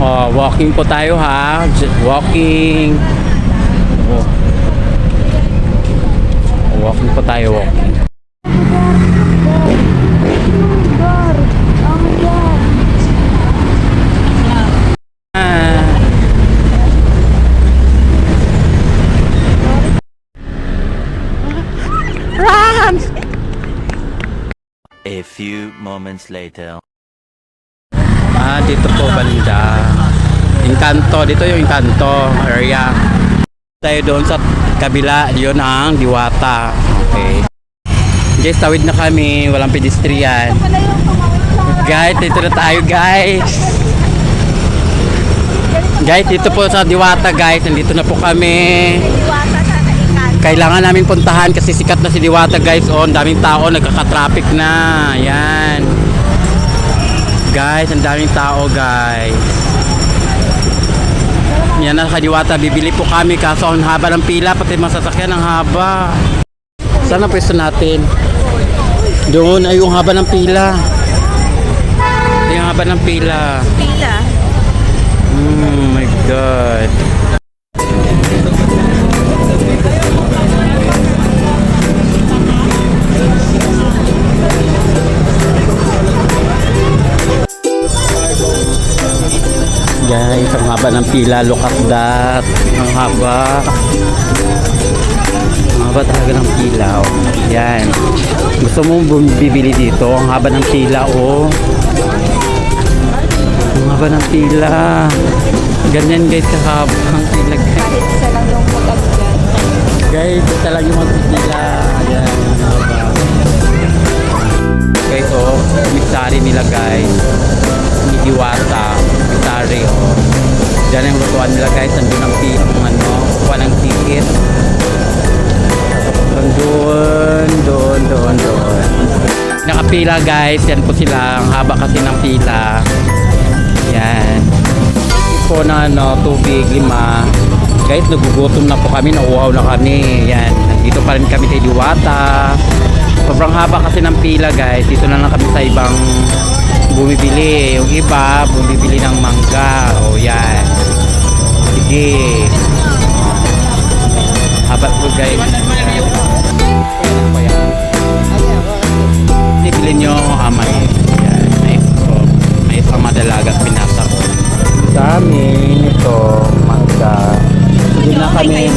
Oh, walking po tayo ha. Walking. Oh. Walking po tayo, walking. Ah. A few moments later. Ah, dito po banda. Encanto, dito yung Encanto area. Tayo doon sa kabila, yun ang Diwata. Okay. Guys, tawid na kami, walang pedestrian. Guys, dito na tayo guys. Guys, dito po sa Diwata guys, nandito na po kami. Kailangan namin puntahan kasi sikat na si Diwata guys. Oh, daming tao, nagkaka-traffic na. Yan. Guys, ang daming tao guys. Yan na sa Diwata, bibili po kami kaso ang haba ng pila, pati mga sasakyan ang haba. Saan ang pwesto natin? Doon ay yung haba ng pila. Yung haba ng pila. Pila. Oh my God. Guys, ang haba ng pila. Look at that. Ang haba. Ang haba talaga ng pila. Oh. Yan. Gusto mo bumibili dito? Ang haba ng pila, oh. Ang haba ng pila. Ganyan guys kahaba ang pila guys. Guys, ito lang yung magpipila. Lutuan nila guys. Nandun ang pila, ang ano, kuha ng ticket. Doon, doon, doon, doon. Nakapila guys, yan po sila. Ang haba kasi ng pila. Yan. Po na ano, tubig, lima. Guys, nagugutom na po kami, nauuhaw na kami. Yan, nandito pa rin kami kay Diwata. Sobrang haba kasi ng pila guys. Dito na lang kami sa ibang bumibili. Yung iba, bumibili ng mangga. O yan. Sige. Haba po guys. Bibili nyo amay. Yan, mais po. Mais ang madalagat pinasa ko. Dami nito, mangga. Hindi na kami.